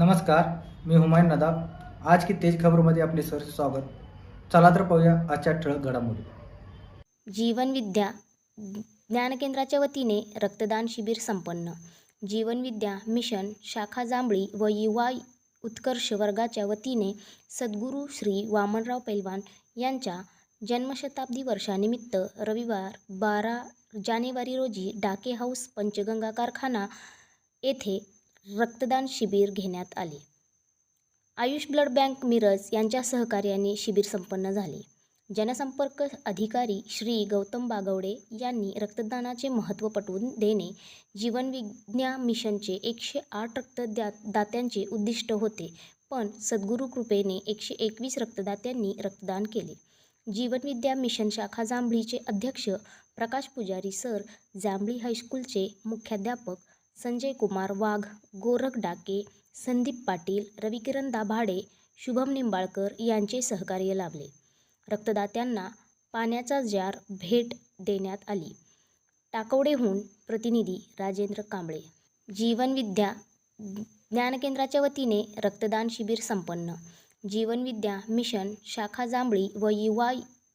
नमस्कार मी हुमायून नदाब. आज की तेज खबरमध्ये आपले सर स्वागत. चला तर पाहूया आजच्या ठळक घडामोडी. जीवनविद्या ज्ञानकेंद्राच्या वतीने रक्तदान शिबिर संपन्न. जीवनविद्या मिशन शाखा जांभळी व युवा उत्कर्ष वर्गाच्या वतीने सद्गुरू श्री वामनराव पैलवान यांच्या जन्मशताब्दी वर्षानिमित्त रविवार बारा जानेवारी रोजी डाके हाऊस पंचगंगा कारखाना येथे रक्तदान शिबिर घेण्यात आले. आयुष ब्लड बँक मिरज यांच्या सहकार्याने शिबिर संपन्न झाले. जनसंपर्क अधिकारी श्री गौतम बागवडे यांनी रक्तदानाचे महत्त्व पटवून देणे जीवनविज्ञा मिशनचे एकशे आठ रक्तदा दात्यांचे उद्दिष्ट होते पण सद्गुरू कृपेने एकशे एकवीस रक्तदात्यांनी रक्तदान केले. जीवनविद्या मिशन शाखा जांभळीचे अध्यक्ष प्रकाश पुजारी सर जांभळी हायस्कूलचे मुख्याध्यापक संजय कुमार वाघ गोरख डाके संदीप पाटील रविकिरण दाभाडे शुभम निंबाळकर यांचे सहकार्य लाभले. रक्तदात्यांना पाण्याचा जार भेट देण्यात आली. टाकवडेहून प्रतिनिधी राजेंद्र कांबळे. जीवनविद्या ज्ञानकेंद्राच्या वतीने रक्तदान शिबिर संपन्न. जीवनविद्या मिशन शाखा जांभळी व युवा